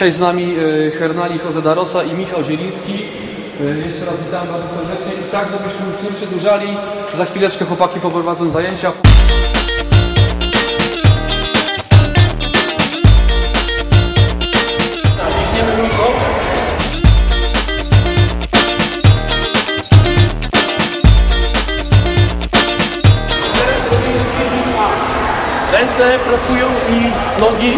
Dzisiaj z nami e, Hernani Hozedarosa i Michał Zieliński. E, Jeszcze raz witam bardzo serdecznie i tak, żebyśmy już nie przedłużali, za chwileczkę chłopaki poprowadzą zajęcia. Ręce pracują i nogi.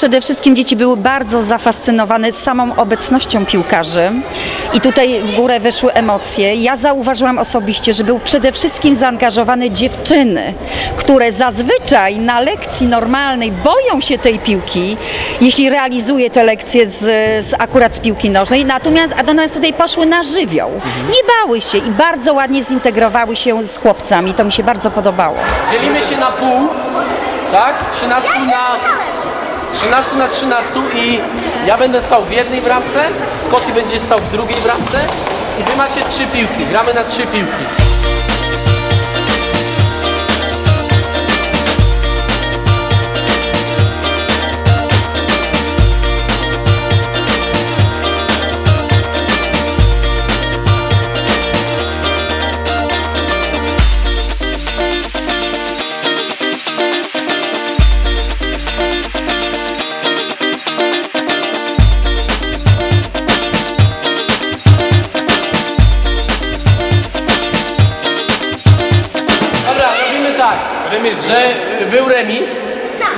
Przede wszystkim dzieci były bardzo zafascynowane samą obecnością piłkarzy i tutaj w górę wyszły emocje. Ja zauważyłam osobiście, że był przede wszystkim zaangażowane dziewczyny, które zazwyczaj na lekcji normalnej boją się tej piłki, jeśli realizuje te lekcje z, z akurat z piłki nożnej, natomiast, natomiast tutaj poszły na żywioł. Nie bały się i bardzo ładnie zintegrowały się z chłopcami. To mi się bardzo podobało. Dzielimy się na pół, tak? 13 na 13 na 13 i ja będę stał w jednej bramce, Scotty będzie stał w drugiej bramce i wy macie trzy piłki. Gramy na trzy piłki. Że był remis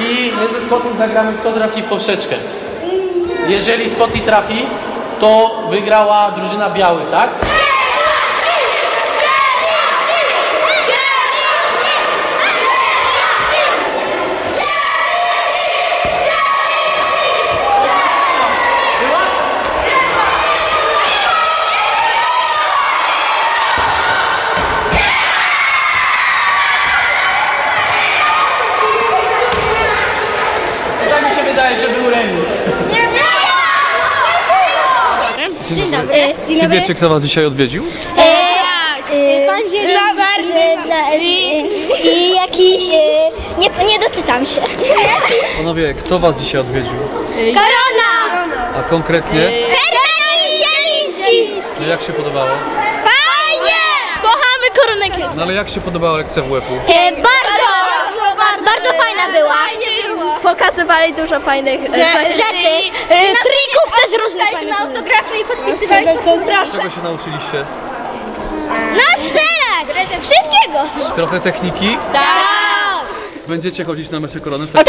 i my ze Scotty zagramy kto trafi w poprzeczkę. Jeżeli Scotty trafi, to wygrała drużyna białych, tak? Tak mi się wydaje, że był remis. Dzień dobry. Dzień Czy wiecie, kto was dzisiaj odwiedził? Tak. Pan się za bardzo. I, i jakiś... e, Nie, nie doczytam się. Panowie, kto was dzisiaj odwiedził? Korona! A konkretnie, Sieliński! no jak się podobało? Fajnie! Kochamy koronę. No ale jak się podobała lekcja WF-u? E, bardzo! Bardzo fajna była. Pokazywali dużo fajnych e, rzeczy. Rzeczy. E, trików też różnych Daliśmy fajnych. autografy i podpisywaliśmy. Czego się nauczyliście? No strzelać! Wszystkiego! Trochę techniki? Tak! Będziecie chodzić na mecze korony? Tak!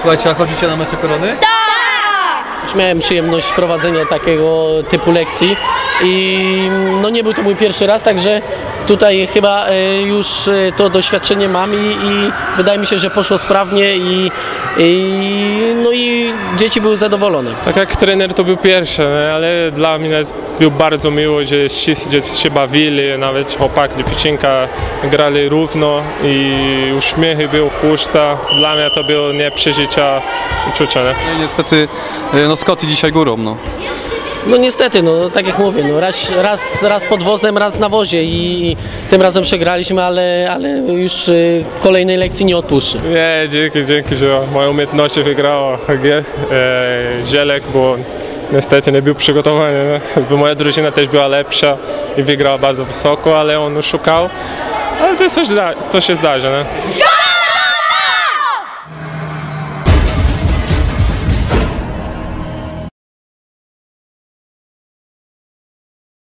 Słuchajcie, a chodzicie na mecze korony? Tak! Już miałem przyjemność prowadzenia takiego typu lekcji i no nie był to mój pierwszy raz, także tutaj chyba e, już e, to doświadczenie mam i, i wydaje mi się, że poszło sprawnie i, i, no i dzieci były zadowolone. Tak jak trener to był pierwszy, ale dla mnie było bardzo miło, że wszyscy dzieci się bawili, nawet chłopaki, dziewczynka grali równo i uśmiechy były w usta. Dla mnie to było nie przeżycia uczucia. Nie? No niestety, e, no Scotty dzisiaj górą, no. No niestety, no tak jak mówię, no raz, raz, raz pod wozem, raz na wozie i tym razem przegraliśmy, ale, ale już y, kolejnej lekcji nie odpuszczę. Nie, dzięki, dzięki, że moje umiejętności wygrała HG. E, Zielek, bo niestety nie był przygotowany. Nie? Bo moja drużyna też była lepsza i wygrała bardzo wysoko, ale on szukał. Ale to, jest coś, da- to się zdarza. Nie?